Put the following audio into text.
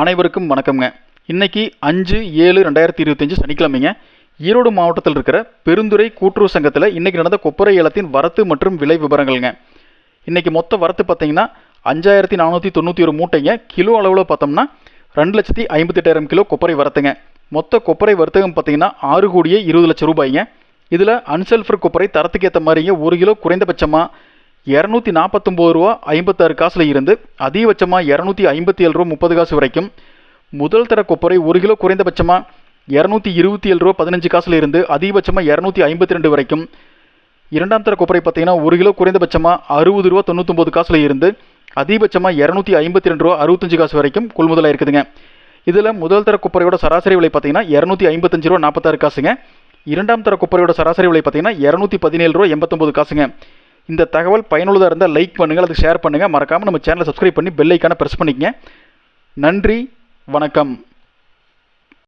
அனைவருக்கும் வணக்கம்ங்க. இன்றைக்கி அஞ்சு ஏழு ரெண்டாயிரத்தி இருபத்தஞ்சு சனிக்கிழமைங்க. ஈரோடு மாவட்டத்தில் இருக்கிற பெருந்துறை கூட்டுறவு சங்கத்தில் இன்றைக்கி நடந்த கொப்பரை ஏலத்தின் வரத்து மற்றும் விலை விவரங்கள்ங்க இன்றைக்கி மொத்த வரத்து பார்த்தீங்கன்னா அஞ்சாயிரத்தி நானூற்றி தொண்ணூற்றி ஒரு மூட்டைங்க. கிலோ அளவில் பார்த்தோம்னா ரெண்டு லட்சத்தி ஐம்பத்தெட்டாயிரம் கிலோ கொப்பரை வரத்துங்க. மொத்த கொப்பரை வர்த்தகம் பார்த்தீங்கன்னா ஆறு கோடியே இருபது லட்சம் ரூபாய்ங்க. இதில் அன்சல்ஃபர் கொப்பரை தரத்துக்கு ஏற்ற மாதிரிங்க ஒரு கிலோ குறைந்தபட்சமாக இரநூத்தி நாற்பத்தொம்போது ரூபா ஐம்பத்தாறு காசில் இருந்து அதிகபட்சமாக இரநூத்தி ஐம்பத்தி ஏழு ரூபா முப்பது காசு வரைக்கும். முதல் தர கொப்பரை ஒரு கிலோ குறைந்தபட்சமாக இரநூத்தி இருபத்தி ஏழு ரூபா பதினஞ்சு காசில் இருந்து அதிகபட்சமாக இரநூத்தி ஐம்பத்தி ரெண்டு வரைக்கும். இரண்டாம் தர கொப்பரை பார்த்தீங்கன்னா ஒரு கிலோ குறைந்தபட்சமாக அறுபது ரூபா தொண்ணூத்தொம்பது காசில் இருந்து அதிகபட்சமாக இரநூத்தி ஐம்பத்தி ரெண்டு ரூபா அறுபத்தஞ்சு காசு வரைக்கும் கொள்முதலாக இருக்குதுங்க. இதில் முதல் தர குப்பரையோட சராசரி விலை பார்த்தீங்கன்னா இரநூத்தி ஐம்பத்தஞ்சு ரூபா நாற்பத்தாறு காசுங்க. இரண்டாம் தர குப்பரையோட சராசரி விலை பார்த்தீங்கன்னா இரநூத்தி பதினேழு ரூபா எண்பத்தொம்பது காசுங்க. இந்த தகவல் பயனுள்ளதாக இருந்தால் லைக் பண்ணுங்கள் அதுக்கு ஷேர் பண்ணுங்கள் மறக்காமல் நம்ம சேனலை சப்ஸ்கிரைப் பண்ணி பெல்லைக்கான ப்ரெஸ் பண்ணிக்கங்க. நன்றி வணக்கம்.